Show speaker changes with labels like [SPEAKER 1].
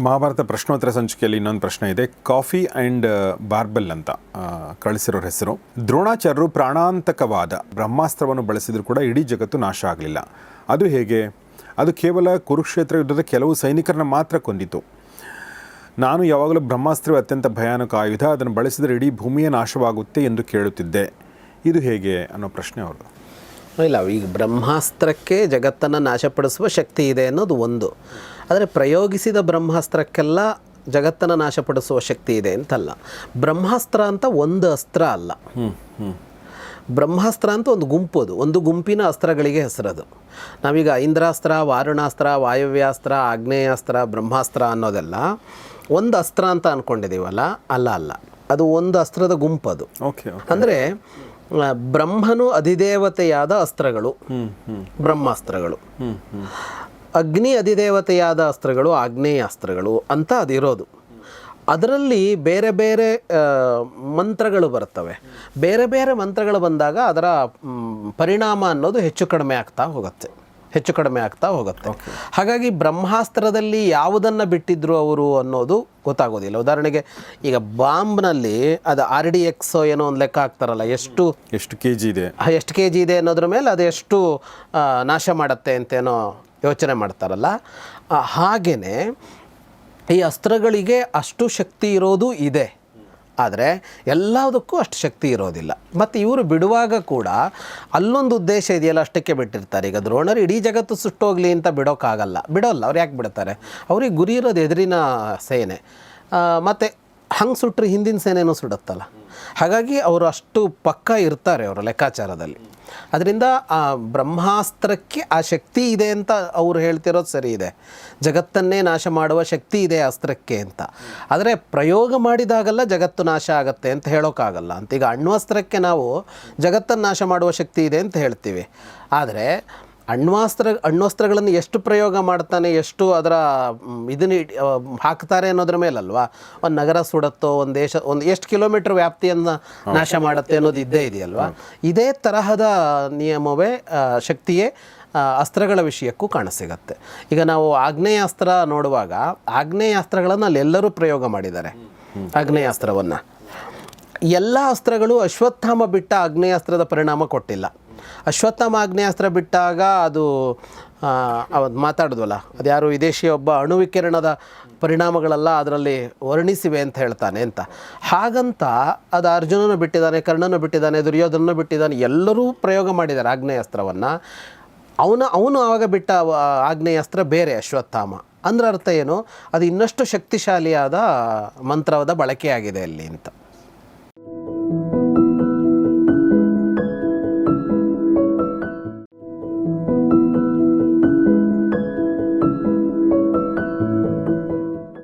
[SPEAKER 1] ಮಹಾಭಾರತ ಪ್ರಶ್ನೋತ್ತರ ಸಂಚಿಕೆಯಲ್ಲಿ ಇನ್ನೊಂದು ಪ್ರಶ್ನೆ ಇದೆ. ಕಾಫಿ ಆ್ಯಂಡ್ ಬಾರ್ಬೆಲ್ ಅಂತ ಕಳಿಸಿರೋ ಹೆಸರು. ದ್ರೋಣಾಚಾರ್ಯರು ಪ್ರಾಣಾಂತಕವಾದ ಬ್ರಹ್ಮಾಸ್ತ್ರವನ್ನು ಬಳಸಿದರೂ ಕೂಡ ಇಡೀ ಜಗತ್ತು ನಾಶ ಆಗಲಿಲ್ಲ. ಅದು ಹೇಗೆ? ಅದು ಕೇವಲ ಕುರುಕ್ಷೇತ್ರ ಯುದ್ಧದ ಕೆಲವು ಸೈನಿಕರನ್ನ ಮಾತ್ರ ಕೊಂದಿತು ನಾನು ಯಾವಾಗಲೂ ಬ್ರಹ್ಮಾಸ್ತ್ರವೇ ಅತ್ಯಂತ ಭಯಾನಕ ಆಯುಧ. ಅದನ್ನು ಬಳಸಿದರೆ ಇಡೀ ಭೂಮಿಯೇ ನಾಶವಾಗುತ್ತೆ ಎಂದು ಕೇಳುತ್ತಿದ್ದೆ. ಇದು ಹೇಗೆ ಅನ್ನೋ ಪ್ರಶ್ನೆ ಅವ್ರದ್ದು.
[SPEAKER 2] ಇಲ್ಲ ಈಗ ಬ್ರಹ್ಮಾಸ್ತ್ರಕ್ಕೆ ಜಗತ್ತನ್ನು ನಾಶಪಡಿಸುವ ಶಕ್ತಿ ಇದೆ ಅನ್ನೋದು ಒಂದು. ಆದರೆ ಪ್ರಯೋಗಿಸಿದ ಬ್ರಹ್ಮಾಸ್ತ್ರಕ್ಕೆಲ್ಲ ಜಗತ್ತನ್ನು ನಾಶಪಡಿಸುವ ಶಕ್ತಿ ಇದೆ ಅಂತಲ್ಲ. ಬ್ರಹ್ಮಾಸ್ತ್ರ ಅಂತ ಒಂದು ಅಸ್ತ್ರ ಅಲ್ಲ. ಬ್ರಹ್ಮಾಸ್ತ್ರ ಅಂತ ಒಂದು ಗುಂಪು ಅದು. ಒಂದು ಗುಂಪಿನ ಅಸ್ತ್ರಗಳಿಗೆ ಹೆಸರದು. ನಾವೀಗ ಇಂದ್ರಾಸ್ತ್ರ ವಾರುಣಾಸ್ತ್ರ ವಾಯವ್ಯಾಸ್ತ್ರ ಆಗ್ನೇಯಾಸ್ತ್ರ ಬ್ರಹ್ಮಾಸ್ತ್ರ ಅನ್ನೋದೆಲ್ಲ ಒಂದು ಅಸ್ತ್ರ ಅಂತ ಅಂದ್ಕೊಂಡಿದ್ದೀವಲ್ಲ ಅಲ್ಲ ಅಲ್ಲ. ಅದು ಒಂದು ಅಸ್ತ್ರದ ಗುಂಪು ಅದು
[SPEAKER 1] ಓಕೆ
[SPEAKER 2] ಅಂದರೆ ಬ್ರಹ್ಮನು ಅಧಿದೇವತೆಯಾದ ಅಸ್ತ್ರಗಳು. ಬ್ರಹ್ಮಾಸ್ತ್ರಗಳು. ಅಗ್ನಿ ಅಧಿದೇವತೆಯಾದ ಅಸ್ತ್ರಗಳು ಆಗ್ನೇಯ ಅಸ್ತ್ರಗಳು ಅಂತ ಅದಿರೋದು. ಅದರಲ್ಲಿ ಬೇರೆ ಬೇರೆ ಮಂತ್ರಗಳು ಬರ್ತವೆ ಬೇರೆ ಬೇರೆ ಮಂತ್ರಗಳು ಬಂದಾಗ ಅದರ ಪರಿಣಾಮ ಅನ್ನೋದು ಹೆಚ್ಚು ಕಡಿಮೆ ಆಗ್ತಾ ಹೋಗುತ್ತೆ. ಹೆಚ್ಚು ಕಡಿಮೆ ಆಗ್ತಾ ಹೋಗುತ್ತೆ. ಹಾಗಾಗಿ ಬ್ರಹ್ಮಾಸ್ತ್ರದಲ್ಲಿ ಯಾವುದನ್ನು ಬಿಟ್ಟಿದ್ರು ಅವರು ಅನ್ನೋದು ಗೊತ್ತಾಗೋದಿಲ್ಲ. ಉದಾಹರಣೆಗೆ ಈಗ ಬಾಂಬ್ನಲ್ಲಿ ಅದು ಆರ್ ಡಿ ಎಕ್ಸ್ ಏನೋ ಒಂದು ಲೆಕ್ಕ ಹಾಕ್ತಾರಲ್ಲ ಎಷ್ಟು
[SPEAKER 1] ಎಷ್ಟು ಕೆ ಜಿ ಇದೆ
[SPEAKER 2] ಎಷ್ಟು ಕೆ ಜಿ ಇದೆ ಅನ್ನೋದ್ರ ಮೇಲೆ ಅದು ಎಷ್ಟು ನಾಶ ಮಾಡುತ್ತೆ ಅಂತೇನೋ ಯೋಚನೆ ಮಾಡ್ತಾರಲ್ಲ. ಹಾಗೆಯೇ ಈ ಅಸ್ತ್ರಗಳಿಗೆ ಅಷ್ಟು ಶಕ್ತಿ ಇರೋದು ಇದೆ. ಆದರೆ ಎಲ್ಲದಕ್ಕೂ ಅಷ್ಟು ಶಕ್ತಿ ಇರೋದಿಲ್ಲ. ಮತ್ತು ಇವರು ಬಿಡುವಾಗ ಕೂಡ ಅಲ್ಲೊಂದು ಉದ್ದೇಶ ಇದೆಯಲ್ಲ, ಅಷ್ಟಕ್ಕೆ ಬಿಟ್ಟಿರ್ತಾರೆ. ಈಗ ದ್ರೋಣರು ಇಡೀ ಜಗತ್ತು ಸುಟ್ಟೋಗಲಿ ಅಂತ ಬಿಡೋಕ್ಕಾಗಲ್ಲ ಬಿಡೋಲ್ಲ, ಅವ್ರು ಯಾಕೆ ಬಿಡ್ತಾರೆ? ಅವ್ರಿಗೆ ಗುರಿ ಇರೋದು ಎದುರಿನ ಸೇನೆ. ಮತ್ತು ಹಂಗೆ ಸುಟ್ಟರೆ ಹಿಂದಿನ ಸೇನೆನೂ ಸುಡುತ್ತಲ್ಲ. ಹಾಗಾಗಿ ಅವರು ಅಷ್ಟು ಪಕ್ಕ ಇರ್ತಾರೆ ಅವರ ಲೆಕ್ಕಾಚಾರದಲ್ಲಿ. ಅದರಿಂದ ಆ ಬ್ರಹ್ಮಾಸ್ತ್ರಕ್ಕೆ ಆ ಶಕ್ತಿ ಇದೆ ಅಂತ ಅವರು ಹೇಳ್ತಿರೋದು ಸರಿ ಇದೆ. ಜಗತ್ತನ್ನೇ ನಾಶ ಮಾಡುವ ಶಕ್ತಿ ಇದೆ ಅಸ್ತ್ರಕ್ಕೆ ಅಂತ. ಆದರೆ ಪ್ರಯೋಗ ಮಾಡಿದಾಗಲ್ಲ ಜಗತ್ತು ನಾಶ ಆಗತ್ತೆ ಅಂತ ಹೇಳೋಕ್ಕಾಗಲ್ಲ ಅಂತ. ಈಗ ಅಣ್ವಸ್ತ್ರಕ್ಕೆ ನಾವು ಜಗತ್ತನ್ನು ನಾಶ ಮಾಡುವ ಶಕ್ತಿ ಇದೆ ಅಂತ ಹೇಳ್ತೀವಿ. ಆದರೆ ಅಣ್ವಾಸ್ತ್ರ ಅಣ್ವಸ್ತ್ರಗಳನ್ನು ಎಷ್ಟು ಪ್ರಯೋಗ ಮಾಡ್ತಾನೆ ಎಷ್ಟು ಅದರ ಇದನ್ನ ಹಾಕ್ತಾರೆ ಅನ್ನೋದ್ರ ಮೇಲಲ್ವಾ? ಒಂದು ನಗರ ಸುಡತ್ತೋ ಒಂದು ದೇಶ ಒಂದು ಎಷ್ಟು ಕಿಲೋಮೀಟರ್ ವ್ಯಾಪ್ತಿಯನ್ನು ನಾಶ ಮಾಡುತ್ತೆ ಅನ್ನೋದು ಇದ್ದೇ ಇದೆಯಲ್ವಾ? ಇದೇ ತರಹದ ನಿಯಮವೇ ಶಕ್ತಿಯೇ ಅಸ್ತ್ರಗಳ ವಿಷಯಕ್ಕೂ ಕಾಣಸಿಗತ್ತೆ. ಈಗ ನಾವು ಆಗ್ನೇಯಾಸ್ತ್ರ ನೋಡುವಾಗ ಆಗ್ನೇಯಾಸ್ತ್ರಗಳನ್ನು ಅಲ್ಲೆಲ್ಲರೂ ಪ್ರಯೋಗ ಮಾಡಿದ್ದಾರೆ. ಆಗ್ನೇಯಾಸ್ತ್ರವನ್ನು. ಎಲ್ಲ ಅಸ್ತ್ರಗಳು ಅಶ್ವತ್ಥಾಮ ಬಿಟ್ಟ ಆಗ್ನೇಯಾಸ್ತ್ರದ ಪರಿಣಾಮ ಕೊಟ್ಟಿಲ್ಲ. ಅಶ್ವತ್ಥಾಮ ಆಗ್ನೇಯಾಸ್ತ್ರ ಬಿಟ್ಟಾಗ ಅದು ಅವತ್ತು ಮಾತಾಡಿದ್ವಲ್ಲ, ಅದು ಯಾರು ವಿದೇಶಿ ಒಬ್ಬ ಅಣುವಿಕಿರಣದ ಪರಿಣಾಮಗಳೆಲ್ಲ ಅದರಲ್ಲಿ ವರ್ಣಿಸಿವೆ ಅಂತ ಹೇಳ್ತಾನೆ ಅಂತ. ಹಾಗಂತ ಅದು ಅರ್ಜುನನು ಬಿಟ್ಟಿದ್ದಾನೆ, ಕರ್ಣನು ಬಿಟ್ಟಿದ್ದಾನೆ, ದುರ್ಯೋಧನನು ಬಿಟ್ಟಿದ್ದಾನೆ, ಎಲ್ಲರೂ ಪ್ರಯೋಗ ಮಾಡಿದ್ದಾರೆ ಆಗ್ನೇಯಾಸ್ತ್ರವನ್ನು ಅವನು ಅವನು ಆವಾಗ ಬಿಟ್ಟ ಆಗ್ನೇಯಾಸ್ತ್ರ ಬೇರೆ ಅಶ್ವತ್ಥಾಮ. ಅಂದ್ರೆ ಅರ್ಥ ಏನು, ಅದು ಇನ್ನಷ್ಟು ಶಕ್ತಿಶಾಲಿಯಾದ ಮಂತ್ರವಾದ ಬಳಕೆಯಾಗಿದೆ ಅಲ್ಲಿ ಅಂತ.